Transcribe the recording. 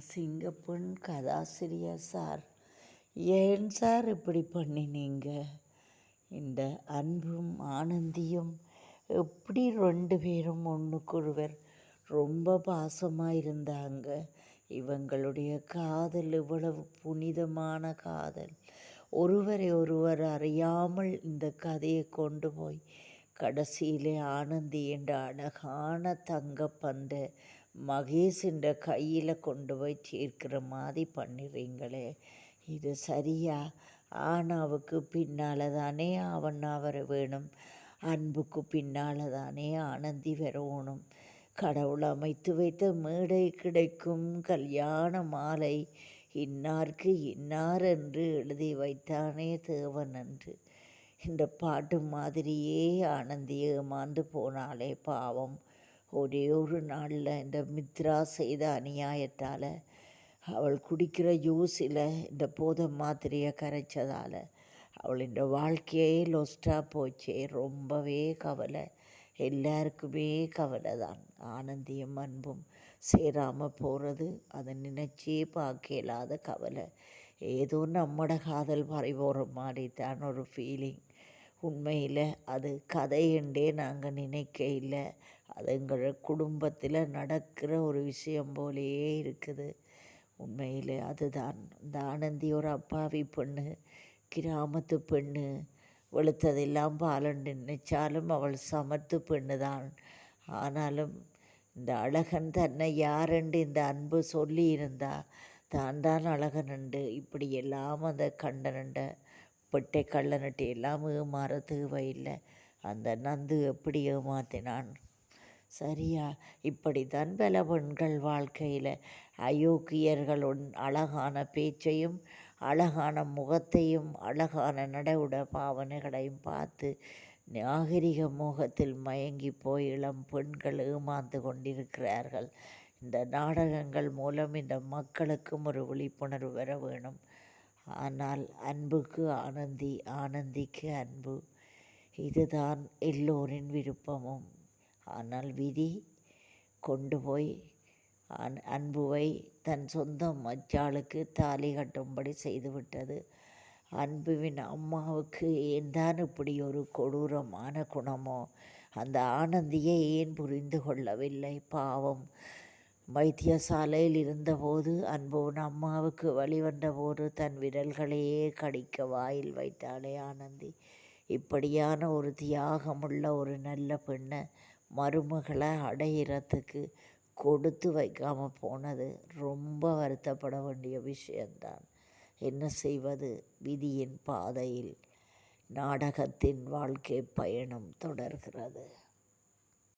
சிங்கப்பெண் கதாசிரியர் சார். ஏன் சார் இப்படி பண்ணினீங்க? இந்த அன்பும் ஆனந்தியும் எப்படி ரெண்டு பேரும் ஒன்றுக்கொருவர் ரொம்ப பாசமாக இருந்தாங்க? இவங்களுடைய காதல் இவ்வளவு புனிதமான காதல். ஒருவரை ஒருவர் அறியாமல் இந்த கதையை கொண்டு போய் கடைசியிலே ஆனந்தி என்ற அழகான தங்கப்பந்தை மகேஷின்ற கையில் கொண்டு போய் சேர்க்கிற மாதிரி பண்ணிடுறீங்களே இது சரியா? ஆனாவுக்கு பின்னால் தானே அவன் வர வேணும். அன்புக்கு பின்னால் தானே ஆனந்தி வரணும். கடவுள் அமைத்து வைத்த மேடை கிடைக்கும் கல்யாண மாலை இன்னார்க்கு இன்னார் என்று எழுதி வைத்தானே தேவன் என்று. இந்த பாட்டு மாதிரியே ஆனந்தி ஏமாந்து போனாலே பாவம். ஒரே ஒரு நாளில் இந்த மித்ரா செய்த அநியாயத்தால் அவள் குடிக்கிற ஜூஸில் இந்த போதை மாத்திரையை கரைச்சதால் அவள் இந்த வாழ்க்கையே லொஸ்டாக போச்சே. ரொம்பவே கவலை. எல்லாருக்குமே கவலை தான். ஆனந்தியும் அன்பும் சேராமல் போகிறது அதை நினச்சே பார்க்க இல்லாத கவலை. ஏதோ நம்மட காதல் பறிபோகிற மாதிரி தான் ஒரு ஃபீலிங் உண்மையில் அது கதையென்றே நாங்கள் நினைக்க இல்லை. அது எங்கள் குடும்பத்தில் நடக்கிற ஒரு விஷயம் போலேயே இருக்குது. உண்மையில் அதுதான். இந்த ஆனந்தி ஒரு அப்பாவி பெண்ணு கிராமத்து பெண்ணு வெளுத்ததெல்லாம் பாலண்டு நினைச்சாலும் அவள் சமத்து பெண்ணு தான் ஆனாலும் இந்த அழகன் தன்னை யாரென்று இந்த அன்பு சொல்லியிருந்தா தான் தான் அழகனண்டு இப்படி எல்லாம் அந்த கண்டனண்ட பெட்டை கள்ளனட்டு எல்லாம் ஏமாற தேவையில்லை. அந்த நந்து எப்படி ஏமாத்தினான்? சரியா? இப்படித்தான் பல பெண்கள் வாழ்க்கையில். அயோக்கியர்களுடன் அழகான பேச்சையும் அழகான முகத்தையும் அழகான நடவுட பாவனைகளையும் பார்த்து நாகரிக மோகத்தில் மயங்கி போய் இளம் பெண்கள் ஏமாந்து கொண்டிருக்கிறார்கள். இந்த நாடகங்கள் மூலம் இந்த மக்களுக்கும் ஒரு விழிப்புணர்வு வர வேணும். ஆனால் அன்புக்கு ஆனந்தி ஆனந்திக்கு அன்பு. இதுதான் எல்லோரின் விருப்பமும். ஆனால் விதி கொண்டு போய் அன் அன்புவை தன் சொந்த மச்சாளுக்கு தாலி கட்டும்படி செய்துவிட்டது. அன்புவின் அம்மாவுக்கு ஏன் தான் இப்படி ஒரு கொடூரமான குணமோ? அந்த ஆனந்தியை ஏன் புரிந்து கொள்ளவில்லை? பாவம். வைத்தியசாலையில் இருந்தபோது அன்புவின் அம்மாவுக்கு வழிவந்தபோது தன் விரல்களையே கடிக்க வாயில் வைத்தாளே ஆனந்தி. இப்படியான ஒரு தியாகமுள்ள ஒரு நல்ல பெண்ணை மருமகளை அடையிறதுக்கு கொடுத்து வைக்காமல் போனது ரொம்ப வருத்தப்பட வேண்டிய விஷயந்தான். என்ன செய்வது? விதியின் பாதையில் நாடகத்தின் வாழ்க்கை பயணம் தொடர்கிறது.